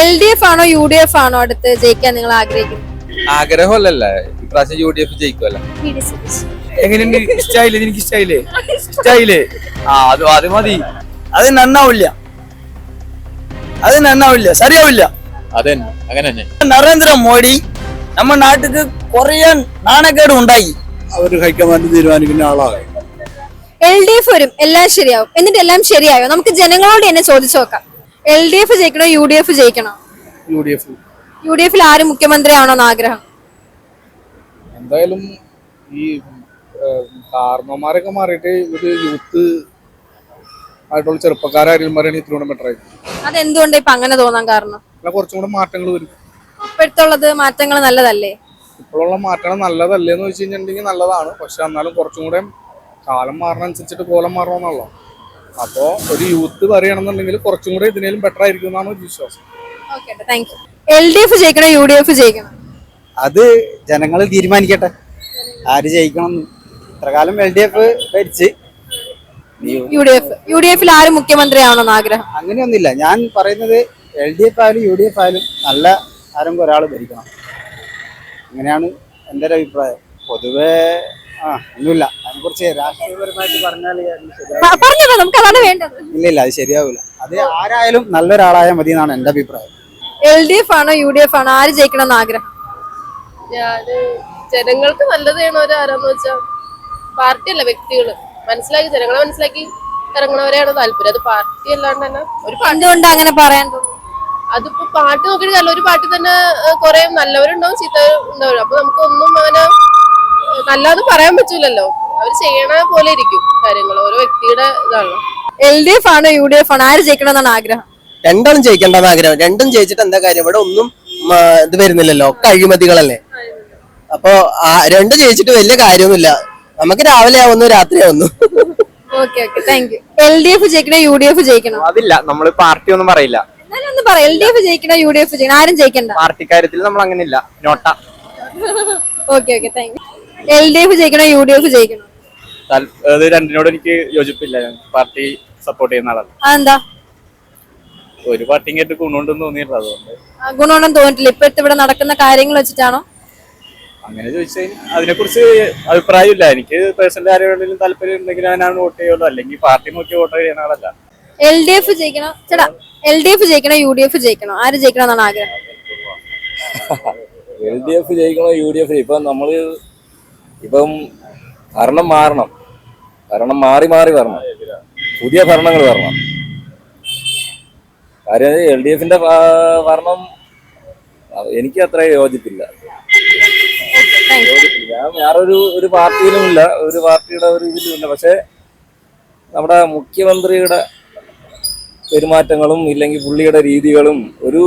L D F ആണോ U D F ആണോ അടുത്ത് ജയിക്കാൻ നിങ്ങൾ ആഗ്രഹിക്കുന്നത്? ആഗ്രഹമല്ലല്ലേ. ഇപ്രാവശ്യം യു ഡി എഫ് ജയിക്കുമല്ലോ എങ്ങനെയുണ്ട്? ഇഷ്ടായില്ലേ? നിനക്ക് ഇഷ്ടായില്ലേ? ഇഷ്ടായില്ലേ? ആ അത് അത് മതി. അത് നന്നാവില്ല. അത് നന്നാവില്ല. ശരിയാവില്ല. അതെ അങ്ങനെ തന്നെ. നരേന്ദ്ര മോഡി നമ്മുടെ നാട്ടിക്ക് കുറേ നാണക്കേട് ഉണ്ടായി. അവർ ഹൈക്കമാൻഡ് തീരുമാനിക്കുന്ന ആളാണ്. എൽ ഡി എഫ് വരും. എല്ലാം ശരിയാവും. എന്നിട്ട് എല്ലാം ശരിയായോ? നമുക്ക് ജനങ്ങളോട് തന്നെ ചോദിച്ചു നോക്കാം. എൽ ഡി എഫ് ജയിക്കണോ? U D F ജയിക്കണോ? U D F U D എഫിൽ ആര് മുഖ്യമന്ത്രി ആവണമെന്ന് ആഗ്രഹം? എന്തായാലും ഈ കാരണവന്മാരൊക്കെ മാറിയിട്ട് ഒരു യൂത്ത് ആയിട്ടുള്ള ചെറുപ്പക്കാരും ബെറ്റർ ആയിരിക്കും. അതെന്തുകൊണ്ട് ഇപ്പൊ അങ്ങനെ തോന്നാൻ കാരണം? കുറച്ചും കൂടെ മാറ്റങ്ങൾ വരും. ഇപ്പോഴത്തുള്ളത് മാറ്റങ്ങൾ നല്ലതല്ലേ? ഇപ്പോഴുള്ള മാറ്റങ്ങൾ നല്ലതല്ലേ എന്ന് വെച്ച് കഴിഞ്ഞിട്ടുണ്ടെങ്കിൽ നല്ലതാണ്. പക്ഷെ എന്നാലും കുറച്ചും കൂടെ കാലം മാറണ അനുസരിച്ചിട്ട് കോലം മാറണമെന്നുള്ള അപ്പോൾ ഒരു യൂത്ത് പറയണമെന്നുണ്ടെങ്കിൽ കുറച്ചും കൂടെ ഇതിനേലും ബെറ്റർ ആയിരിക്കും എന്നാണ് ഒരു വിശ്വാസം. എൽ ഡി എഫ് ജയിക്കണോ യു ഡി എഫ് ജയിക്കണം? അത് ജനങ്ങൾ തീരുമാനിക്കട്ടെ. ആര് ജയിക്കണം ഇത്ര കാലം L D F ഭരിച്ച്. U D F U D എഫിൽ ആര് മുഖ്യമന്ത്രി ആവണമെന്ന് ആഗ്രഹം? അങ്ങനെയൊന്നുമില്ല. ഞാൻ പറയുന്നത് എൽ ഡി എഫ് ആയാലും യു ഡി എഫ് ആയാലും നല്ല ആരെങ്കിലും ഒരാൾ ഭരിക്കണം. അങ്ങനെയാണ് എന്റെ ഒരു അഭിപ്രായം. പൊതുവേ ആ ഒന്നുമില്ല. രാഷ്ട്രീയപരമായിട്ട് പറഞ്ഞാൽ പറഞ്ഞല്ലോ നമുക്ക് അതാണ് വേണ്ടത്. ഇല്ല ഇല്ല അത് ശരിയാവില്ല. അത് ആരായാലും നല്ലൊരാളായാൽ മതി എന്നാണ് എന്റെ അഭിപ്രായം. എൽ ഡി എഫ് ആണോ യു ഡി എഫ് ആണോ? ആര് ജയിക്കണം എന്ന് ആഗ്രഹം? ഞാൻ ജനങ്ങൾക്ക് നല്ലത് ചെയ്യണവര് ആരാന്ന് വെച്ചാൽ പാർട്ടിയല്ല വ്യക്തികൾ. മനസ്സിലാക്കി ജനങ്ങളെ മനസ്സിലാക്കി ഇറങ്ങണവരെയാണ് താല്പര്യം. അത് പാർട്ടി അല്ലാണ്ട് തന്നെ ഒരു എന്തുകൊണ്ട് അങ്ങനെ പറയാൻ തോന്നുന്നു. അതിപ്പോ പാട്ട് നോക്കിയിട്ട് കാര്യമില്ല ഒരു പാട്ടിൽ തന്നെ കുറെ നല്ലവരുണ്ടാവും ചീത്ത ഉണ്ടാവും അപ്പൊ നമുക്കൊന്നും അങ്ങനെ നല്ലതെന്ന് പറയാൻ പറ്റൂലല്ലോ. അവർ ചെയ്യണ പോലെ ഇരിക്കും കാര്യങ്ങൾ ഓരോ വ്യക്തിയുടെ ഇതാണ്. എൽ ഡി എഫ് ആണോ യു ഡി എഫ് ആണോ? ആര് ജയിക്കണമെന്നാണ് ആഗ്രഹം? രണ്ടാളും ജയിക്കേണ്ടെന്ന് ആഗ്രഹം. രണ്ടും ജയിച്ചിട്ട് എന്താ കാര്യം? ഇവിടെ ഒന്നും ഇത് വരുന്നില്ലല്ലോ. ഒക്കെ അഴിമതികളല്ലേ? അപ്പൊ രണ്ടും ജയിച്ചിട്ട് വലിയ കാര്യമൊന്നുമില്ല. നമുക്ക് രാവിലെ ആവുന്നു രാത്രി ആവുന്നു. എൽ ഡി എഫ് ജയിക്കണോ യു ഡി എഫ് ജയിക്കണോ? അതില്ല. നമ്മൾ പാർട്ടി ഒന്നും പറയില്ല. എൽ ഡി എഫ് ജയിക്കണോ യു ഡി എഫ് ജയിക്കണം. ആരും ജയിക്കണ്ട. പാർട്ടി കാര്യത്തിൽ നമ്മൾ അങ്ങനെ ഇല്ല NOTA. Okay okay thank you L D F ജയിക്കണോ U D F ജയിക്കണോ? അത് രണ്ടിനോട് എനിക്ക് യോജിപ്പില്ല. ഞാൻ പാർട്ടി സപ്പോർട്ട് ചെയ്യുന്ന ആളാണ്. അതെന്താ? ഒരു പാർട്ടിയും കേട്ട് ഗുണമുണ്ടെന്ന് തോന്നിയിട്ടില്ല അതുകൊണ്ട്. ഗുണമുണ്ടെന്ന് തോന്നിട്ടില്ല ഇപ്പൊ ഇവിടെ നടക്കുന്ന കാര്യങ്ങൾ വെച്ചിട്ടാണോ? അങ്ങനെ ചോദിച്ചാൽ അതിനെക്കുറിച്ച് അഭിപ്രായമില്ല. എനിക്ക് പേഴ്സണൽ ആരെങ്കിലും താല്പര്യം ഉണ്ടെങ്കിൽ അതിനാണ് വോട്ട് ചെയ്യുള്ളൂ. അല്ലെങ്കിൽ പാർട്ടി നോക്കി വോട്ട് ചെയ്യുന്ന ആളല്ല. എൽ ഡി എഫ് ജയിക്കണോ. ചേട്ടാ എൽ ഡി എഫ് ജയിക്കണോ? യു ഡി എഫ് ജയിക്കണോ? ആര് ജയിക്കണം എന്നാണ് ആഗ്രഹം? എൽ ഡി എഫ് ജയിക്കണോ? യു ഡി എഫ് ഇപ്പം നമ്മൾ ഇപ്പം ഭരണം മാറണം. ഭരണം മാറി മാറി വരണം. പുതിയ ഭരണങ്ങൾ വരണം. കാര്യം എൽ ഡി എഫിന്റെ ഭരണം എനിക്ക് അത്ര യോജിപ്പില്ല. ഞാൻ വേറൊരു ഒരു പാർട്ടിയിലും ഇല്ല. ഒരു പാർട്ടിയുടെ ഒരു ഇതിലും ഇല്ല. പക്ഷേ നമ്മുടെ മുഖ്യമന്ത്രിയുടെ പെരുമാറ്റങ്ങളും ഇല്ലെങ്കിൽ പുള്ളിയുടെ രീതികളും ഒരു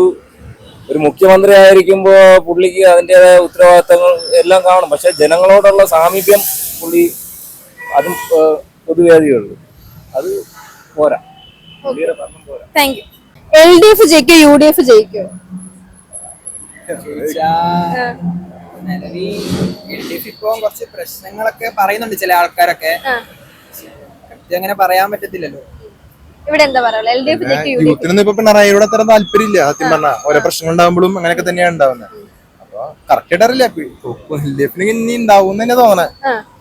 ഒരു മുഖ്യമന്ത്രി ആയിരിക്കുമ്പോൾ പുള്ളിക്ക് അതിന്റെതായ ഉത്തരവാദിത്തങ്ങൾ എല്ലാം കാണും. പക്ഷെ ജനങ്ങളോടുള്ള സാമീപ്യം പുള്ളി അതും ഏഹ്, പൊതുവേ അത് പോരാ. പുള്ളിയുടെ ഭരണം പോരാ. Thank you L D F ജയിക്കോ U D F ജയിക്കോ? എൽ ഡി എഫ് ഇപ്പൊ കുറച്ച് പ്രശ്നങ്ങളൊക്കെ പറയുന്നുണ്ട് ചില ആൾക്കാരൊക്കെ. അങ്ങനെ പറയാൻ പറ്റത്തില്ലല്ലോ. ഇവിടെ എന്താ പറയാ എൽ ഡി എഫ് ജയിക്കോ യു ഡി എഫ് യൂത്തിനൊന്നും ഇപ്പൊ പിണറായിയോട് അത്ര താല്പര്യമില്ല സത്യം പറഞ്ഞാ. ഓരോ പ്രശ്നങ്ങൾ ഉണ്ടാകുമ്പോഴും അങ്ങനെയൊക്കെ തന്നെയാണ് ഉണ്ടാവുന്നത് കറക്റ്റ് അറിയില്ല. എഫിന് ഇനി ഉണ്ടാവും തന്നെ തോന്നണേ.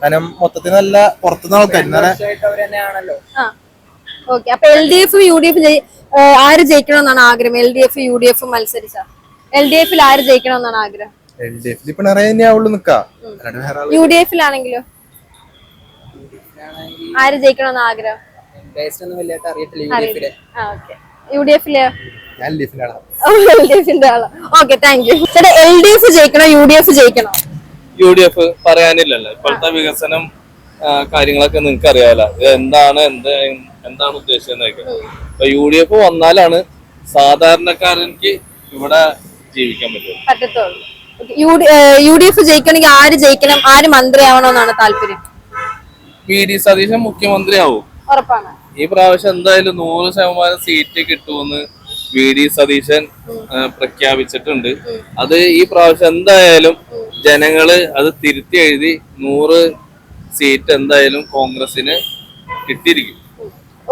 കാരണം മൊത്തത്തിൽ നല്ല പുറത്തുനിന്ന് ആൾക്കാർ ഇന്നലെ ഓക്കെ അപ്പൊ L D F U D F ആര് ജയിക്കണമെന്നാണ് ആഗ്രഹം? L D F U D F മത്സരിച്ച. എൽ ഡി എഫിൽ ആര് ജയിക്കണമെന്നാണ് ആഗ്രഹം? എൽ ഡി എഫിൽ പിണറായി തന്നെ ആവുള്ളൂ നിക്കാ. യു ഡി എഫിലാണെങ്കിലോ ആര് ജയിക്കണമെന്ന് ആഗ്രഹം? യു ഡി എഫിൽ ഞാൻ എൽ ഡി എഫിന്റെ ആളാണ് L D okay thank you ചേട്ടാ എൽ ഡി എഫ് ജയിക്കണോ യു ഡി എഫ് ജയിക്കണോ? യു ഡി എഫ് പറയാനില്ലല്ലോ. ഇപ്പോഴത്തെ വികസനം കാര്യങ്ങളൊക്കെ നിങ്ങൾക്ക് അറിയാമല്ലോ എന്താണ് എന്ത് എന്താണ് ഉദ്ദേശിച്ചതെന്നൊക്കെ അപ്പൊ യു ഡി എഫ് വന്നാലാണ് സാധാരണക്കാരനിക്ക് ഇവിടെ ജീവിക്കാൻ പറ്റുള്ളൂ. യു ഡി എഫ് ജയിക്കണമെങ്കിൽ ആര് ജയിക്കണം ആര് മന്ത്രിയാവണമെന്നാണ് താല്പര്യം? V D. സതീശൻ മുഖ്യമന്ത്രിയാവും. ഈ പ്രാവശ്യം എന്തായാലും നൂറ് ശതമാനം സീറ്റ് കിട്ടുമെന്ന് വി ഡി സതീശൻ പ്രഖ്യാപിച്ചിട്ടുണ്ട്. അത് ഈ പ്രാവശ്യം എന്തായാലും ജനങ്ങൾ അത് തിരുത്തി എഴുതി നൂറ് സീറ്റ് എന്തായാലും കോൺഗ്രസിന് കിട്ടിയിരിക്കും.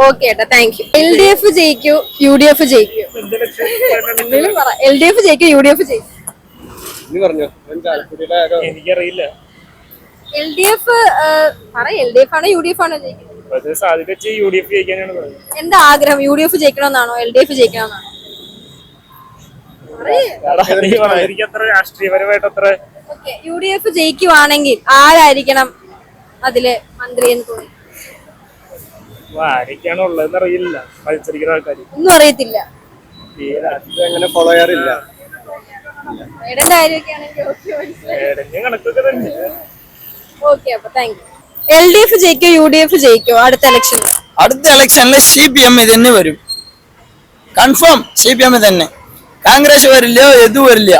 ഓക്കെ ഏട്ടാ thank you L D F ജയിക്കൂ U D F ജയിക്കൂ. എൽ ഡി എഫ് ജയിക്കൂ യു ഡി എഫ് ജയിക്കൂ. എനിക്കറിയില്ല. എൽ ഡി എഫ് പറ എൽ ഡി എഫ് ആണോ യു ഡി എഫ് ആണോ ജയിക്കുന്നത്? അത് സാധ്യത വെച്ച് യു ഡി എഫ് ജയിക്കാനാണ് തോന്നുന്നത് എന്താ ആഗ്രഹം? യു ഡി എഫ് ജയിക്കണമെന്നാണോ? എൽ ഡി എഫ് ജയിക്കണമെന്നാണോ എനിക്ക് അത്ര രാഷ്ട്രീയപരമായിട്ട് അത്ര ഓക്കെ യു ഡി എഫ് ജയിക്കുവാണെങ്കിൽ ആരായിരിക്കണം അതിൽ മന്ത്രി എന്ന് തോന്നി ആരൊക്കെയാണ് ഉള്ളതെന്ന് അറിയില്ല. മത്സരിക്കുന്ന ആൾക്കാർ ഒന്നും അറിയത്തില്ല. അങ്ങനെ ഫോളോ ചെയ്യാറില്ല. ഓക്കെ മനസ്സിലായി. കണക്കൊക്കെ തന്നെ. ഓക്കെ അപ്പൊ thank you L D F ജയിക്കോ U D F ജയിക്കോ അടുത്ത ഇലക്ഷൻ അടുത്ത ഇലക്ഷനിൽ സി പി എം തന്നെ വരും. കൺഫേം സി പി എം തന്നെ. കോൺഗ്രസ് വരില്ല ಎದು വരില്ല.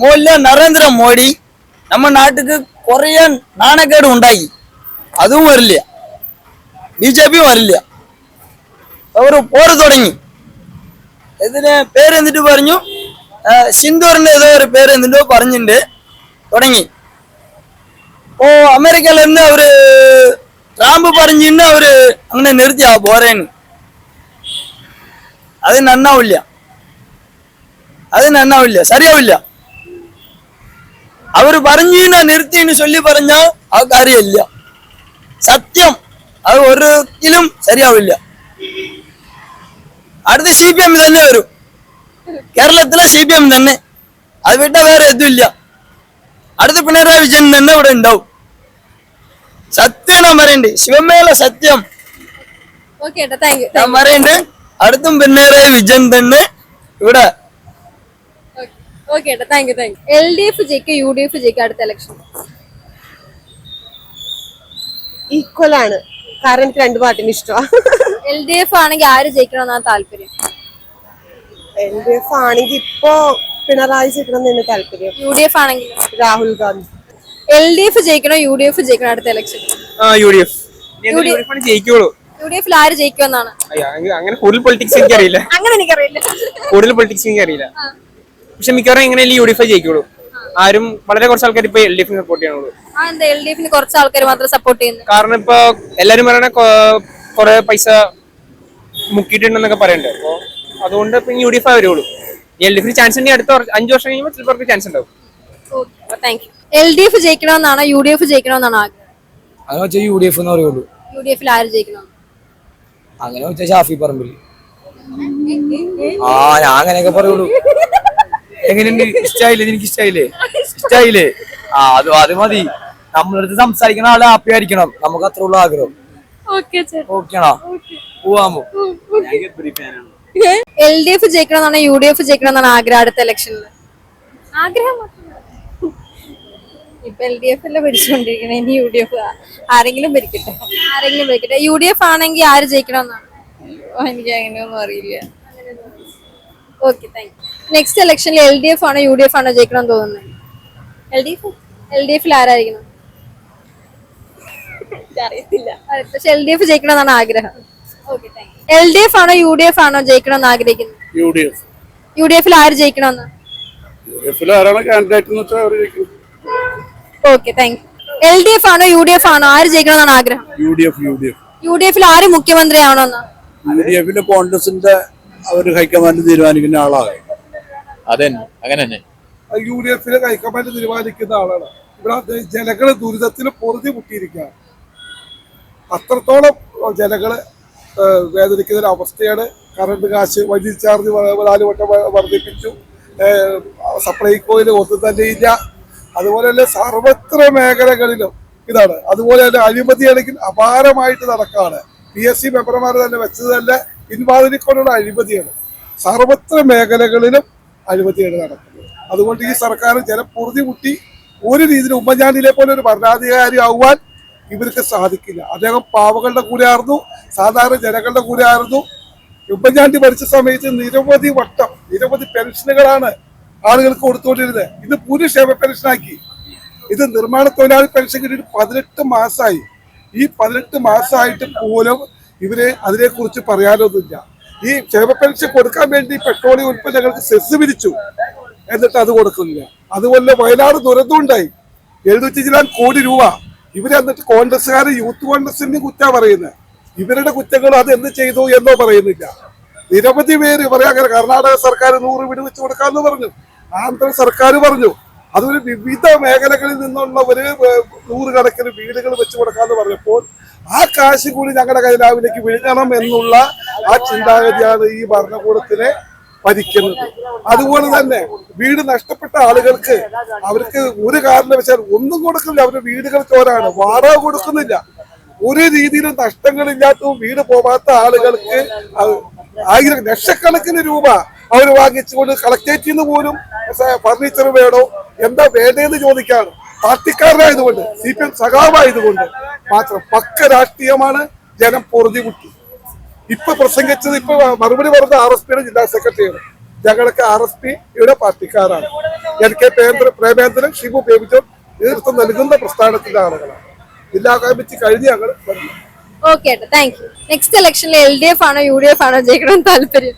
മൂല നരേന്ദ്ര മോഡി നമ്മ നാട്ടുക്ക് കുറേ നാണക്കേട് ഉണ്ടായി. അതും വരില്ല. ബി ജെ പി വരില്ല. അവർ പോറ് തുടങ്ങി. ഇതിന് പേരെന്നിട്ട് പറഞ്ഞു? സിന്ധൂറിന്റെ ഏതോ ഒരു പേരെന്നിട്ടോ പറഞ്ഞിട്ട് തുടങ്ങി. ഓ അമേരിക്കയിൽ നിന്ന് അവർ ട്രാമ്പ് പറഞ്ഞിന്ന് അവർ അങ്ങനെ നിർത്തിയാ പോരേന്ന് അത് നന്നാവില്ല അത് നന്നാവില്ല ശരിയാവില്ല അവർ പറഞ്ഞു നിർത്തിന്ന് ചൊല്ലി പറഞ്ഞ ആ കാര്യമില്ല സത്യം അത് ഒരിക്കലും ശരിയാവില്ല അടുത്ത സി പി എം തന്നെ വരും കേരളത്തിലെ സി പി എം തന്നെ അത് വിട്ട വേറെ ഇതുമില്ല അടുത്ത പിണറായി വിജയൻ തന്നെ ഇവിടെ ഉണ്ടാവും സത്യം ഞാൻ പറയണ്ടേ. ശിവമേല സത്യം. ഓക്കെ താങ്ക് യു ഞാൻ പറയണ്ടേ. അടുത്തും പിന്നേറെ വിജയൻ തന്നെ ഇവിടെ. Okay thank you thank you L D F ജയിക്കോ U D F ജയിക്കോ അടുത്ത ഇലക്ഷൻ ഈക്വൽ ആണ്. കാരണം എനിക്ക് രണ്ട് പാർട്ടിന് ഇഷ്ടമാണ് എൽ ഡി എഫ് ആണെങ്കിൽ ആര് ജയിക്കണമെന്നാണ് താല്പര്യം? എൽ ഡി എഫ് ആണെങ്കിൽ ഇപ്പോ പിണറായി ജയിക്കണം എന്ന് താല്പര്യം. യു ഡി എഫ് ആണെങ്കിൽ? Rahul Gandhi. L D F ജയിക്കണോ U D F ജയിക്കണോ അടുത്ത ഇലക്ഷൻ യു ഡി എഫ് ജയിക്കുള്ളൂ യു ഡി എഫിൽ ആര് ജയിക്കുമെന്നാണ് അങ്ങനെ കൂടുതൽ പൊളിറ്റിക്സ് എനിക്കറിയില്ല അങ്ങനെ എനിക്കറിയില്ല കൂടുതൽ പൊളിറ്റിക്സ് എനിക്കറിയില്ല പക്ഷെ മിക്കവാറും എങ്ങനെയല്ലേ യു ഡി എഫ് ജയിക്കുള്ളൂ ആരും വളരെ കുറച്ച് ആൾക്കാർ ഇപ്പൊ എൽ ഡി എഫിന് സപ്പോർട്ട് എൽ കുറച്ച് ആൾക്കാർ മാത്രം സപ്പോർട്ട് ചെയ്യുന്നു കാരണം ഇപ്പൊ എല്ലാരും പറയണ കൊറേ പൈസ മുക്കിയിട്ടുണ്ടെന്നൊക്കെ പറയണ്ടേ അപ്പൊ അതുകൊണ്ട് ഇപ്പൊ യു ഡി എഫ് വരുള്ളൂ എൽ ഡി എഫിന് ചാൻസ് ഉണ്ടെങ്കിൽ അടുത്ത അഞ്ചു വർഷം കഴിയുമ്പോൾ ചിലപ്പോൾ ചാൻസ് ഉണ്ടാവും thank you L D F ജയിക്കണമെന്നാണോ? U D F ജയിക്കണമെന്നാണോ ആഗ്രഹം? അങ്ങനെ വെച്ചാൽ യു ഡി എഫ് എന്ന് പറയുള്ളൂ. യു ഡി എഫിൽ ആര് ജയിക്കണം? അങ്ങനെ വെച്ചാൽ ഷാഫി പറമ്പിൽ. ആ ഞാൻ അങ്ങനെയൊക്കെ പറയുള്ളൂ. എങ്ങനെയുണ്ട്? ഇഷ്ടായില്ലേ? എനിക്ക് ഇഷ്ടായില്ലേ? ഇഷ്ടായില്ലേ? ആ അത് അത് മതി. നമ്മളടുത്ത് സംസാരിക്കണ ആൾ ഹാപ്പി ആയിരിക്കണം. നമുക്ക് അത്ര ഉള്ള ആഗ്രഹം. ഓക്കെ ഓക്കെയാണോ പോവാമോ? എൽ ഡി എഫ് ജയിക്കണമെന്നാണോ? യു ഡി എഫ് ജയിക്കണമെന്നാണ് ആഗ്രഹം? അടുത്ത ഇലക്ഷനിൽ ആഗ്രഹം. ഇപ്പൊ എൽ ഡി എഫ് അല്ലേ ഭരിച്ചുകൊണ്ടിരിക്കണേ ഇനി യു ഡി എഫ് ആരെങ്കിലും ഭരിക്കട്ടെ ആരെങ്കിലും ഭരിക്കട്ടെ യു ഡി എഫ് ആണെങ്കിൽ ആര് ജയിക്കണമെന്നാണ് എനിക്ക് അങ്ങനെയൊന്നും അറിയില്ല ഓക്കെ താങ്ക് യു നെക്സ്റ്റ് ഇലക്ഷനിൽ എൽ ഡി എഫ് ആണോ യു ഡി എഫ് ആണോ ജയിക്കണം തോന്നുന്നത് L D F L D എഫിൽ ആരായിരിക്കണം അറിയത്തില്ല പക്ഷെ എൽ ഡി എഫ് ജയിക്കണമെന്നാണ് ആഗ്രഹം എൽ ഡി എഫ് ആണോ യു ഡി എഫ് ആണോ ജയിക്കണമെന്ന് ആഗ്രഹിക്കുന്നത് U D F U D എഫിൽ ആര് ജയിക്കണമെന്ന് യു ഡി എഫിൽ ആരാണ് കാൻഡിഡേറ്റ് എന്ന് വെച്ചാൽ അവർ ജയിക്കും okay thank you L D F ആണോ യു ഡി എഫ് ആണോ? ആര് ജയിക്കണമെന്നാണ് ആഗ്രഹം? U D F U D F U D എഫിൽ ആര് മുഖ്യമന്ത്രി ആവണമെന്ന് യു ഡി എഫിന്റെ കോൺഗ്രസിന്റെ അവർ ഹൈക്കമാൻഡ് തീരുമാനിക്കുന്ന ആളാണ്. അതെ അങ്ങനെ തന്നെ. യു ഡി എഫിലെ ഹൈക്കമാൻഡ് തീരുമാനിക്കുന്ന ആളാണ്. ഇവിടെ ജനങ്ങൾ ദുരിതത്തിൽ പൊറുതി മുട്ടിയിരിക്കുകയാണ്. അത്രത്തോളം ജനങ്ങൾ വേദനിക്കുന്ന ഒരു അവസ്ഥയാണ്. കറണ്ട് കാശ് വൈദ്യുതി ചാർജ് നാല് വട്ടം വർദ്ധിപ്പിച്ചു. സപ്ലൈകോയിൽ ഒന്നും തന്നെ ഇല്ല. അതുപോലെ തന്നെ സർവത്ര മേഖലകളിലും ഇതാണ്. അതുപോലെ തന്നെ അഴിമതിയാണെങ്കിൽ അപാരമായിട്ട് നടക്കാണ്. പി എസ് സി മെമ്പർമാർ തന്നെ വെച്ചത് തന്നെ പിൻവാതിലിക്കൊണ്ടുള്ള അഴിമതിയാണ്. സർവത്ര മേഖലകളിലും അഴിമതിയാണ് നടക്കുന്നത്. അതുകൊണ്ട് ഈ സർക്കാർ ജനപ്പൊറുതി മുട്ടി ഒരു രീതിയിൽ ഉമ്മൻചാണ്ടിയിലെ പോലെ ഒരു ഭരണാധികാരി ആവാൻ ഇവർക്ക് സാധിക്കില്ല. അദ്ദേഹം പാവകളുടെ കൂടെ ആയിരുന്നു സാധാരണ ജനങ്ങളുടെ കൂടെ ആയിരുന്നു ഉമ്മൻചാണ്ടി ഭരിച്ച സമയത്ത് നിരവധി വട്ടം നിരവധി പെൻഷനുകളാണ് ആളുകൾക്ക് കൊടുത്തുകൊണ്ടിരുന്നത് ഇത് പൂർണക്ഷേമ പെൻഷനാക്കി. ഇത് നിർമ്മാണ തൊഴിലാളി പെൻഷൻ കിട്ടിയിട്ട് പതിനെട്ട് മാസമായി ഈ പതിനെട്ട് മാസമായിട്ട് പോലും ഇവർ അതിനെക്കുറിച്ച് പറയാനൊന്നുമില്ല. ഈ ക്ഷേമ പെൻഷൻ കൊടുക്കാൻ വേണ്ടി പെട്രോളിയം ഉൽപ്പന്നങ്ങൾക്ക് സെസ് പിരിച്ചു എന്നിട്ട് അത് കൊടുക്കുന്നില്ല. അതുപോലെ വയനാട് ദുരന്തം ഉണ്ടായി എഴുന്നൂറ്റി കോടി രൂപ. ഇവർ എന്നിട്ട് കോൺഗ്രസ്സുകാർ യൂത്ത് കോൺഗ്രസിന്റെ കുറ്റാ പറയുന്നത് ഇവരുടെ കുറ്റങ്ങൾ അത് എന്ത് ചെയ്തു എന്നോ പറയുന്നില്ല. നിരവധി പേര് പറയാം അങ്ങനെ കർണാടക സർക്കാർ നൂറ് വീട് വെച്ച് കൊടുക്കാന്ന് പറഞ്ഞു. ആന്ധ്ര സർക്കാർ പറഞ്ഞു അതൊരു വിവിധ മേഖലകളിൽ നിന്നുള്ള ഒരു നൂറുകണക്കിന് വീടുകൾ വെച്ച് കൊടുക്കാന്ന് പറഞ്ഞപ്പോൾ ആ കാശ് കൂടി ഞങ്ങളുടെ കൈലാവിലേക്ക് വിഴുങ്ങണം എന്നുള്ള ആ ചിന്താഗതിയാണ് ഈ ഭരണകൂടത്തിനെ ഭരിക്കുന്നത്. അതുപോലെ തന്നെ വീട് നഷ്ടപ്പെട്ട ആളുകൾക്ക് അവർക്ക് ഒരു കാരണം വെച്ചാൽ ഒന്നും കൊടുക്കുന്നില്ല അവരുടെ വീടുകൾ ചോരാണ് വാടക കൊടുക്കുന്നില്ല. ഒരു രീതിയിലും നഷ്ടങ്ങളില്ലാത്ത വീട് പോവാത്ത ആളുകൾക്ക് ആയിരം ലക്ഷക്കണക്കിന് രൂപ അവർ വാങ്ങിച്ചുകൊണ്ട് കളക്ടറേറ്റിൽ നിന്ന് പോലും ഫർണിച്ചർ വേണോ? എന്താ വേണ്ടതെന്ന് ചോദിക്കാണ് പാർട്ടിക്കാരനായതുകൊണ്ട് സി പി എം സഖാവായതുകൊണ്ട് മാത്രം പക്ക രാഷ്ട്രീയമാണ് ജനം പൊറുതി കുട്ടി ഇപ്പൊ പ്രസംഗിച്ചത് ഇപ്പൊ മറുപടി പറഞ്ഞ ആർ എസ് പിയുടെ ജില്ലാ സെക്രട്ടറിയാണ്. ഞങ്ങളൊക്കെ ആർ എസ് പിയുടെ പാർട്ടിക്കാരാണ്. എൻ കെ പ്രേമേന്ദ്രൻ ഷിബു ബേബിജോൺ നേതൃത്വം നൽകുന്ന പ്രസ്ഥാനത്തിന്റെ ആളുകളാണ്. ജില്ലാ കമ്മിറ്റി കഴിഞ്ഞ് ഞങ്ങൾ ഓക്കെ ഏട്ടാ താങ്ക് യു നെക്സ്റ്റ് ഇലക്ഷനിൽ എൽ ഡി എഫ് ആണോ യു ഡി എഫ് ആണോ ജയിക്കണമെന്ന് താല്പര്യം?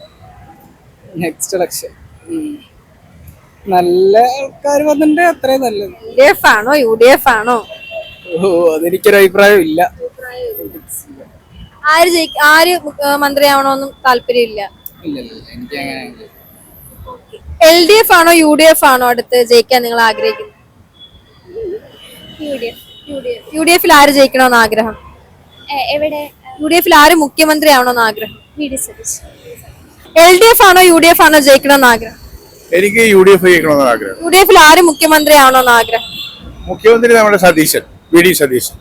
നെക്സ്റ്റ് ഇലക്ഷൻ നല്ല ആൾക്കാർ വന്നിട്ടുണ്ട് അത്രയും നല്ലത്. എൽ ഡി എഫ് ആണോ യു ഡി എഫ് ആണോ? ഓ അതെനിക്കൊരു അഭിപ്രായം ഇല്ല. ആര് ജയിക്ക ആര് മന്ത്രിയാവണമെന്നും താല്പര്യമില്ല ഇല്ല. ഇല്ല എനിക്ക് അങ്ങനെ എൽ ഡി എഫ് ആണോ യു ഡി എഫ് ആണോ അടുത്ത് ജയിക്കാൻ നിങ്ങൾ ആഗ്രഹിക്കുന്നത് യു ഡി എഫിൽ ആര് ജയിക്കണമെന്ന് ആഗ്രഹം? എവിടെ? യു ഡി എഫിൽ ആര് മുഖ്യമന്ത്രി ആവണമെന്ന് ആഗ്രഹം? എൽ ഡി എഫ് ആണോ യു ഡി എഫ് ആണോ ജയിക്കണമെന്ന് ആഗ്രഹം? എനിക്ക് യു ഡി എഫ് ജയിക്കണമെന്ന് ആഗ്രഹം. യു ഡി എഫിൽ ആര് മുഖ്യമന്ത്രി ആവണമെന്ന് ആഗ്രഹം? മുഖ്യമന്ത്രി നമ്മുടെ സതീശൻ വി ഡി സതീശൻ.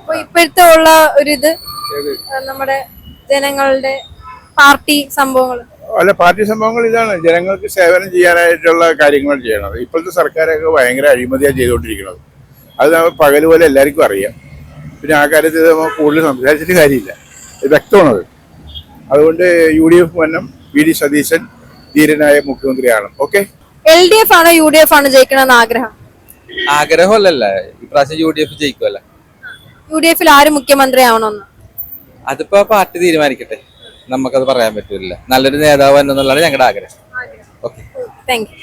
അപ്പൊ ഇപ്പോഴത്തെ ഉള്ള ഒരു ഇത് നമ്മുടെ ജനങ്ങളുടെ പാർട്ടി സംഭവങ്ങൾ അല്ല പാർട്ടി സംഭവങ്ങൾ ഇതാണ്. ജനങ്ങൾക്ക് സേവനം ചെയ്യാനായിട്ടുള്ള കാര്യങ്ങൾ ചെയ്യണത്. ഇപ്പോഴത്തെ സർക്കാരൊക്കെ ഭയങ്കര അഴിമതിയാണ് ചെയ്തുകൊണ്ടിരിക്കുന്നത്. അത് നമ്മൾ പകൽ പോലെ എല്ലാവർക്കും അറിയാം. പിന്നെ ആ കാര്യത്തിൽ നമ്മൾ കൂടുതൽ സംസാരിച്ചിട്ട് കാര്യമില്ല. വ്യക്തമാണത്. അതുകൊണ്ട് യു ഡി എഫ് വന്നം വി ഡി സതീശൻ ധീരനായ മുഖ്യമന്ത്രിയാണ്. ഓക്കെ? എൽ ഡി എഫ് ആണോ യു ഡി എഫ് ആണോ ജയിക്കണമെന്ന് ആഗ്രഹം? ആഗ്രഹമല്ലല്ല. ഇപ്രാവശ്യം യു ഡി എഫ് ജയിക്കുമല്ല യു ഡി എഫിൽ ആര് മുഖ്യമന്ത്രി ആവണമെന്ന് അതിപ്പോ പാർട്ടി തീരുമാനിക്കട്ടെ. നമുക്കത് പറയാൻ പറ്റില്ല നല്ലൊരു നേതാവ് എന്നുള്ളതാണ് ഞങ്ങളുടെ ആഗ്രഹം. ഓക്കെ. Thank U